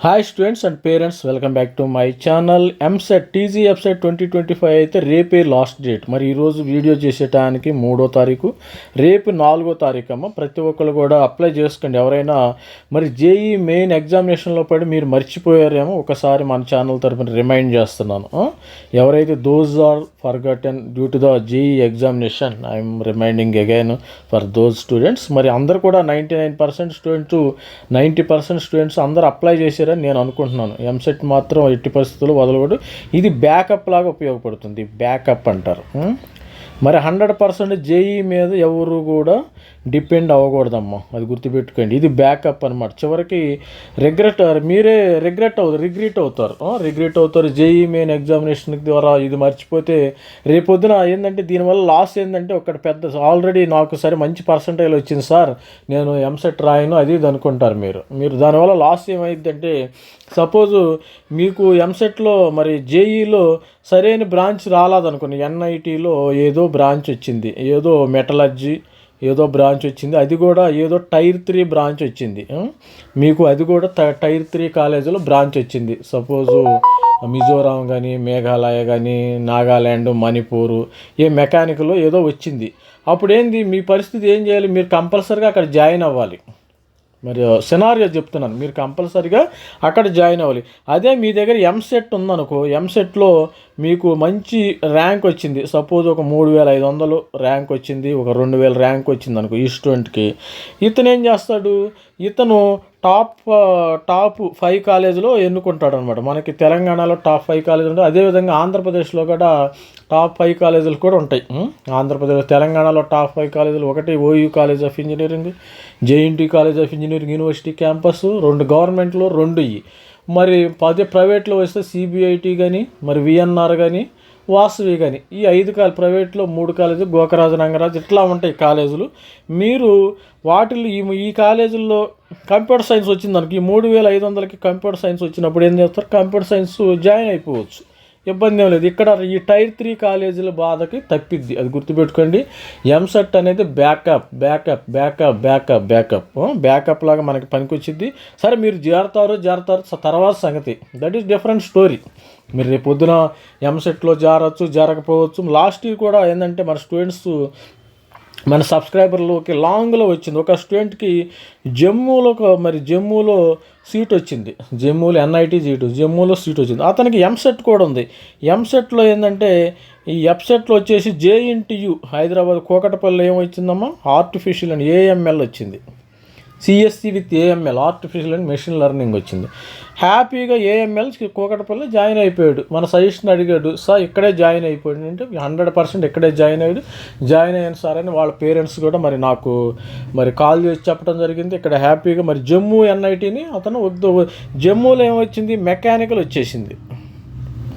Hi students and parents welcome back to my channel EAMCET TG EAPCET twenty twenty five అయితే రేపే last date మరి ఈరోజు video చేసేటానికి మూడో తారీఖు రేపు నాలుగో తారీఖు అమ్మ ప్రతి ఒక్కరు కూడా అప్లై చేసుకోండి. ఎవరైనా మరి జేఈ మెయిన్ ఎగ్జామినేషన్లో పడి మీరు మర్చిపోయారేమో ఒకసారి మన ఛానల్ తరపున రిమైండ్ చేస్తున్నాను. ఎవరైతే those are forgotten due to the JEE examination I'm reminding again for those students మరి అందరు కూడా ninety nine percent students ninety percent students అందరు అప్లై చేశారని నేను అనుకుంటున్నాను. ఎంసెట్ మాత్రం ఎట్టి పరిస్థితుల్లో వదలకూడదు. ఇది బ్యాకప్ లాగా ఉపయోగపడుతుంది. బ్యాకప్ అంటారు. మరి హండ్రెడ్ పర్సెంట్ జేఈ మీద ఎవరు కూడా డిపెండ్ అవ్వకూడదమ్మా. అది గుర్తుపెట్టుకోండి. ఇది బ్యాకప్ అనమాట చివరికి రిగ్రెట్ మీరే రిగ్రెట్ అవుతారు రిగ్రెట్ అవుతారు. రిగ్రెట్ అవుతారు. జేఈ మెయిన్ ఎగ్జామినేషన్ ద్వారా ఇది మర్చిపోతే రేపొద్దున ఏంటంటే దీనివల్ల లాస్ ఏంటంటే ఒకటి పెద్ద ఆల్రెడీ నాకు సరే మంచి పర్సంటేజ్ వచ్చింది సార్. నేను ఎంసెట్ రాయను అది ఇది అనుకుంటారు మీరు. మీరు దానివల్ల లాస్ ఏమైందంటే సపోజు మీకు ఎంసెట్లో మరి జేఈలో సరైన బ్రాంచ్ రాలేదనుకోండి ఎన్ఐటీలో ఏదో బ్రాంచ్ వచ్చింది. ఏదో మెటలర్జీ ఏదో బ్రాంచ్ వచ్చింది. అది కూడా ఏదో టైర్ త్రీ బ్రాంచ్ వచ్చింది. మీకు అది కూడా టైర్ త్రీ కాలేజీలో బ్రాంచ్ వచ్చింది. సపోజు మిజోరాం కానీ మేఘాలయ కానీ నాగాల్యాండ్ మణిపూర్ ఏ మెకానిక్లో ఏదో వచ్చింది. అప్పుడు ఏంది మీ పరిస్థితి ఏం చేయాలి? మీరు కంపల్సరీగా అక్కడ జాయిన్ అవ్వాలి. మరి సినారియో చెప్తున్నాను. మీరు కంపల్సరీగా అక్కడ జాయిన్ అవ్వాలి. అదే మీ దగ్గర ఎంసెట్ ఉందనుకో ఎంసెట్లో మీకు మంచి ర్యాంక్ వచ్చింది. సపోజ్ ఒక మూడు వేల ఐదు వందలు ర్యాంక్ వచ్చింది ఒక రెండు వేల ర్యాంక్ వచ్చింది అనుకో ఈ స్టూడెంట్కి ఇతను ఏం చేస్తాడు? ఇతను టాప్ టాప్ ఫైవ్ కాలేజీలో ఎన్నుకుంటాడు అనమాట మనకి తెలంగాణలో టాప్ ఫైవ్ కాలేజీలు ఉంటాయి. అదేవిధంగా ఆంధ్రప్రదేశ్లో కూడా టాప్ ఫైవ్ కాలేజీలు కూడా ఉంటాయి. ఆంధ్రప్రదేశ్ తెలంగాణలో టాప్ ఫైవ్ కాలేజీలు ఒకటి OU college of engineering JNT college of engineering university campus రెండు గవర్నమెంట్లో రెండు ఇవి మరి పది ప్రైవేట్లో వస్తే సిబిఐటి కానీ మరి విఎన్ఆర్ కానీ వాసవి కానీ ఈ ఐదు కాలు ప్రైవేట్లో మూడు కాలేజీలు గోకరాజు రంగరాజు ఇట్లా ఉంటాయి కాలేజీలు. మీరు వాటిల్లో ఈ ఈ కాలేజీల్లో కంప్యూటర్ సైన్స్ వచ్చింది ఈ మూడు వేల ఐదు వందలకి కంప్యూటర్ సైన్స్ వచ్చినప్పుడు ఏం చేస్తారు? కంప్యూటర్ సైన్స్ జాయిన్ అయిపోవచ్చు. ఇబ్బంది ఏం లేదు. ఇక్కడ ఈ టైర్ త్రీ కాలేజీల బాధకి తప్పిద్ది. అది గుర్తుపెట్టుకోండి. ఎంసెట్ అనేది backup backup backup backup backup backup లాగా మనకి పనికొచ్చింది సరే మీరు జారుతారు జారుతారు తర్వాత సంగతి. దట్ ఈస్ డిఫరెంట్ స్టోరీ మీరు రేపు పొద్దున ఎంసెట్లో జారచ్చు జారకపోవచ్చు. లాస్ట్ ఇయర్ కూడా ఏంటంటే మన స్టూడెంట్స్ మన సబ్స్క్రైబర్లోకి లాంగ్లో వచ్చింది. ఒక స్టూడెంట్కి జమ్మూలో ఒక- మరి జమ్మూలో సీట్ వచ్చింది. జమ్మూలో ఎన్ఐటి సీటు జమ్మూలో సీట్ వచ్చింది. అతనికి ఎంసెట్ కూడా ఉంది. ఎంసెట్లో ఏంటంటే ఈ ఎఫ్సెట్లో వచ్చేసి జేఎన్టీయు హైదరాబాద్ కోకటపల్లి ఏమొచ్చిందమ్మా? ఆర్టిఫిషియల్ అని ఏఎంఎల్ వచ్చింది. CSC with AML artificial and machine learning వచ్చింది. హ్యాపీగా ఏఎంఎల్ కోకటపల్లి జాయిన్ అయిపోయాడు. మన సజెషన్ అడిగాడు సార్ ఇక్కడే జాయిన్ అయిపోయాడు. అంటే హండ్రెడ్ పర్సెంట్ ఇక్కడే జాయిన్ అయ్యాడు. జాయిన్ అయ్యాను సార్ అని వాళ్ళ పేరెంట్స్ కూడా మరి నాకు మరి కాల్ చేసి చెప్పడం జరిగింది. ఇక్కడ హ్యాపీగా మరి జమ్మూ ఎన్ఐటీని అతను వద్దు జమ్మూలో ఏమొచ్చింది? మెకానికల్ వచ్చేసింది.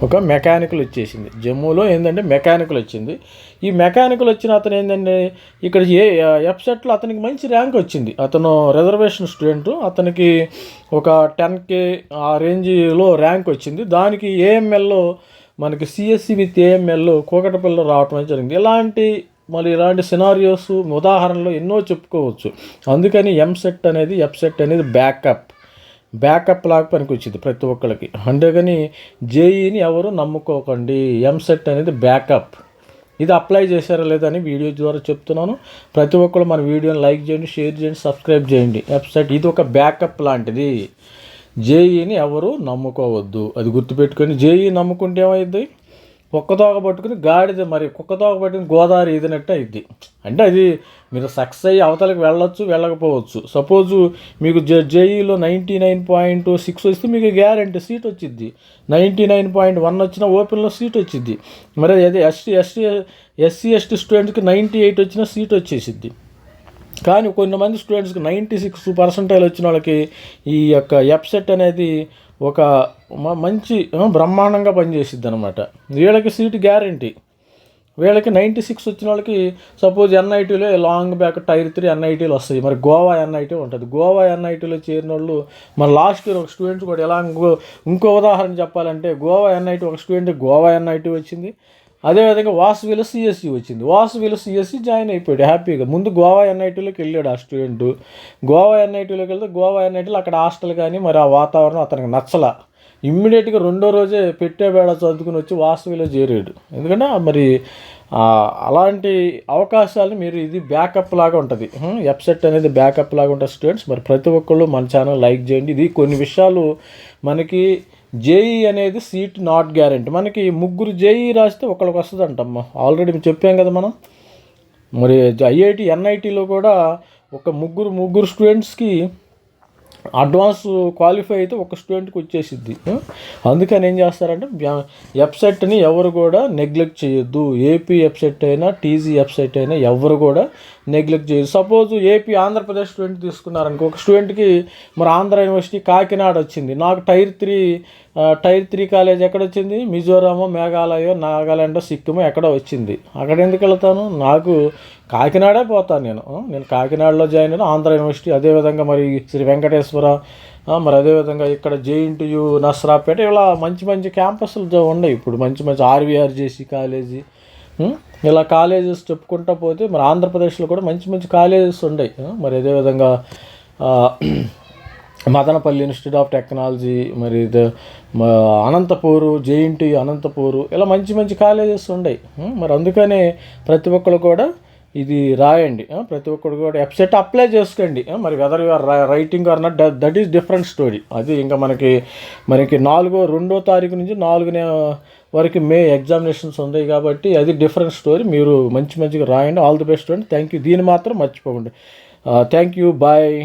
ఒక మెకానికల్ వచ్చేసింది. జమ్మూలో ఏంటంటే మెకానికల్ వచ్చింది. ఈ మెకానికల్ వచ్చిన అతను ఏంటంటే ఇక్కడ ఏ ఎఫ్సెట్లో అతనికి మంచి ర్యాంక్ వచ్చింది. అతను రిజర్వేషన్ స్టూడెంట్. అతనికి ఒక టెన్ కే ఆ రేంజ్లో ర్యాంక్ వచ్చింది. దానికి ఏఎంఎల్లో మనకి సిఎస్సి విత్ ఏఎంఎల్లో కోకటపల్లిలో రావటం జరిగింది. ఇలాంటి మళ్ళీ ఇలాంటి సినారియోస్ ఉదాహరణలు ఎన్నో చెప్పుకోవచ్చు. అందుకని ఎంసెట్ అనేది ఎఫ్సెట్ అనేది బ్యాకప్ బ్యాకప్ లాగా పనికి వచ్చింది ప్రతి ఒక్కరికి అందుకని జేఈని ఎవరు నమ్ముకోకండి. ఎంసెట్ అనేది బ్యాకప్. ఇది అప్లై చేశారా లేదని వీడియో ద్వారా చెప్తున్నాను. ప్రతి ఒక్కరు మన వీడియోని లైక్ చేయండి షేర్ చేయండి సబ్స్క్రైబ్ చేయండి. వెబ్సైట్ ఇది ఒక బ్యాకప్ లాంటిది. జేఈని ఎవరు నమ్ముకోవద్దు. అది గుర్తుపెట్టుకొని జేఈ నమ్ముకుంటే ఏమైంది కుక్కతోక పట్టుకుని గాడిద మరి కుక్కతోక పట్టుకుని గోదావరి ఈదినట్టు అయింది అంటే అది మీరు సక్సెస్ అయ్యి అవతలకి వెళ్ళొచ్చు వెళ్ళకపోవచ్చు. సపోజు మీకు జే జేఈలో నైంటీ నైన్ పాయింట్ సిక్స్ వస్తే మీకు గ్యారంటీ సీట్ వచ్చింది నైంటీ నైన్ పాయింట్ వన్ వచ్చిన ఓపెన్లో సీట్ వచ్చింది మరి అదే ఎస్టీ ఎస్టీ ఎస్సీ ఎస్టీ స్టూడెంట్స్కి నైంటీ ఎయిట్ వచ్చిన సీట్ వచ్చేసిద్ది. కానీ కొంతమంది స్టూడెంట్స్కి నైంటీ సిక్స్ పర్సెంటైల్ వచ్చిన వాళ్ళకి ఈ యొక్క ఎప్సెట్ అనేది ఒక మంచి బ్రహ్మాండంగా పనిచేసిద్ది అనమాట వీళ్ళకి సీట్ గ్యారంటీ. వీళ్ళకి నైంటీ సిక్స్ వచ్చిన వాళ్ళకి సపోజ్ ఎన్ఐటీలో లాంగ్ బ్యాక్ టైర్ త్రీ ఎన్ఐటీలు వస్తాయి. మరి గోవా ఎన్ఐటీ ఉంటుంది. గోవా ఎన్ఐటీలో చేరిన వాళ్ళు మన లాస్ట్ ఇయర్ ఒక స్టూడెంట్స్ కూడా ఎలా ఇంకో ఇంకో ఉదాహరణ చెప్పాలంటే గోవా ఎన్ఐటీ ఒక స్టూడెంట్ గోవా ఎన్ఐటీ వచ్చింది. అదేవిధంగా వాసవిలో సిఎస్సి వచ్చింది. వాసవిలో సిఎస్సి జాయిన్ అయిపోయాడు. హ్యాపీగా ముందు గోవా ఎన్ఐటీలోకి వెళ్ళాడు ఆ స్టూడెంట్. గోవా ఎన్ఐటీలోకి వెళ్తే గోవా ఎన్ఐటీలో అక్కడ హాస్టల్ కానీ మరి ఆ వాతావరణం అతనికి నచ్చల. ఇమ్మీడియట్గా రెండో రోజే పెట్టే బేడ చదువుకుని వచ్చి వాసవిలో చేరాడు. ఎందుకంటే మరి అలాంటి అవకాశాలు మీరు ఇది బ్యాకప్ లాగా ఉంటుంది. వెబ్సైట్ అనేది బ్యాకప్ లాగా ఉంటుంది స్టూడెంట్స్ మరి ప్రతి ఒక్కళ్ళు మన ఛానల్ లైక్ చేయండి. ఇది కొన్ని విషయాలు మనకి జేఈ అనేది సీట్ నాట్ గ్యారెంటీ. మనకి ముగ్గురు జేఈ రాస్తే ఒకళ్ళకి వస్తుందంటమ్మా. ఆల్రెడీ చెప్పాం కదా మనం. మరి ఐఐటి ఎన్ఐటీలో కూడా ఒక ముగ్గురు ముగ్గురు స్టూడెంట్స్కి అడ్వాన్స్ క్వాలిఫై అయితే ఒక స్టూడెంట్కి వచ్చేసిద్ది. అందుకని ఏం చేస్తారంటే వెబ్సైట్ని ఎవరు కూడా నెగ్లెక్ట్ చేయొద్దు. ఏపీ వెబ్సైట్ అయినా టీజీ వెబ్సైట్ అయినా ఎవరు కూడా నెగ్లెక్ట్ చేయదు. సపోజ్ ఏపీ ఆంధ్రప్రదేశ్ స్టూడెంట్ తీసుకున్నారనుకో ఒక స్టూడెంట్కి మరి ఆంధ్ర యూనివర్సిటీ కాకినాడ వచ్చింది. నాకు tier three tier three college ఎక్కడ వచ్చింది? మిజోరామో మేఘాలయో నాగాలాండో సిక్కిమో ఎక్కడో వచ్చింది. అక్కడ ఎందుకు వెళ్తాను? నాకు కాకినాడే పోతాను నేను. నేను కాకినాడలో జాయిన్ అయినా ఆంధ్ర యూనివర్సిటీ అదేవిధంగా మరి శ్రీ వెంకటేశ్వర మరి అదేవిధంగా ఇక్కడ జేఎన్టీయు నస్రాపేట ఇలా మంచి మంచి క్యాంపస్లు ఉన్నాయి. ఇప్పుడు మంచి మంచి ఆర్వీఆర్జేసీ కాలేజీ ఇలా కాలేజెస్ చెప్పుకుంటా పోతే మరి ఆంధ్రప్రదేశ్లో కూడా మంచి మంచి కాలేజెస్ ఉన్నాయి మరి అదేవిధంగా విధంగా మదనపల్లి ఇన్స్టిట్యూట్ ఆఫ్ టెక్నాలజీ మరి అనంతపూరు జేఎన్టీ అనంతపూరు ఇలా మంచి మంచి కాలేజెస్ ఉన్నాయి మరి అందుకనే ప్రతి ఒక్కరు కూడా ఇది రాయండి. ప్రతి ఒక్కరు కూడా వెబ్సైట్ అప్లై చేసుకోండి. మరి whether you are writing or not that is different story అది ఇంకా మనకి మనకి నాలుగో రెండో తారీఖు నుంచి నాలుగు వరకు మే ఎగ్జామినేషన్స్ ఉన్నాయి కాబట్టి అది డిఫరెంట్ స్టోరీ మీరు మంచి మంచిగా రాయండి. ఆల్ ది బెస్ట్ అండి. థ్యాంక్ యూ దీన్ని మాత్రం మర్చిపోకండి. Thank you bye